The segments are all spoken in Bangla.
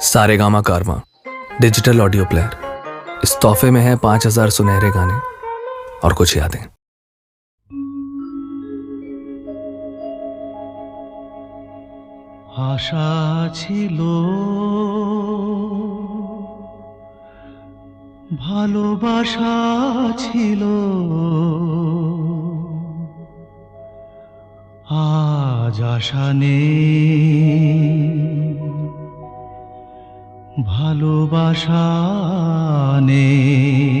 सारे गामा कारवा डिजिटल ऑडियो प्लेयर इस तोहफे में है पांच हजार सुनहरे गाने और कुछ यादें আশা ছিল ভালোবাসা ছিল আজ আশা নেই ভালোবাসা নেই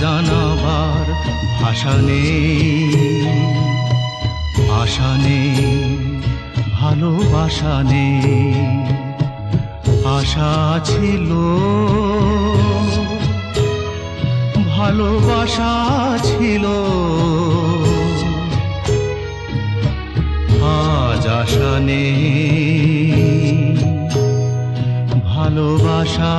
জানাবার ভাষা নেই আশা নেই, ভালোবাসা নেই, আশা ছিল, ভালোবাসা ছিল। আজ আশা নেই, ভালোবাসা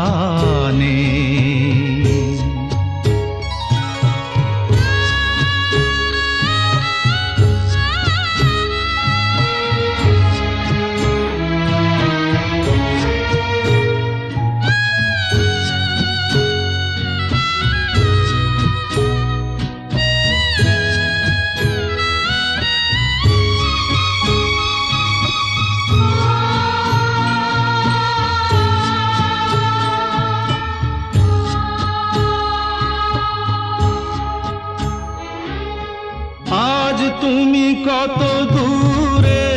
তুমি কত দূরে?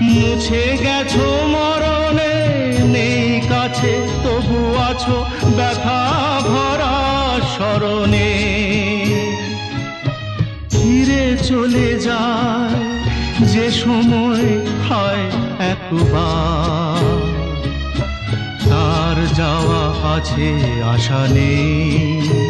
মুছে গেছো মরণে, নেই কাছে, তবু আছো ব্যথা ভরা স্মরণে। ফিরে চলে যায়, যে সময় হয় একবার। তার যাওয়া আছে, আশা নেই।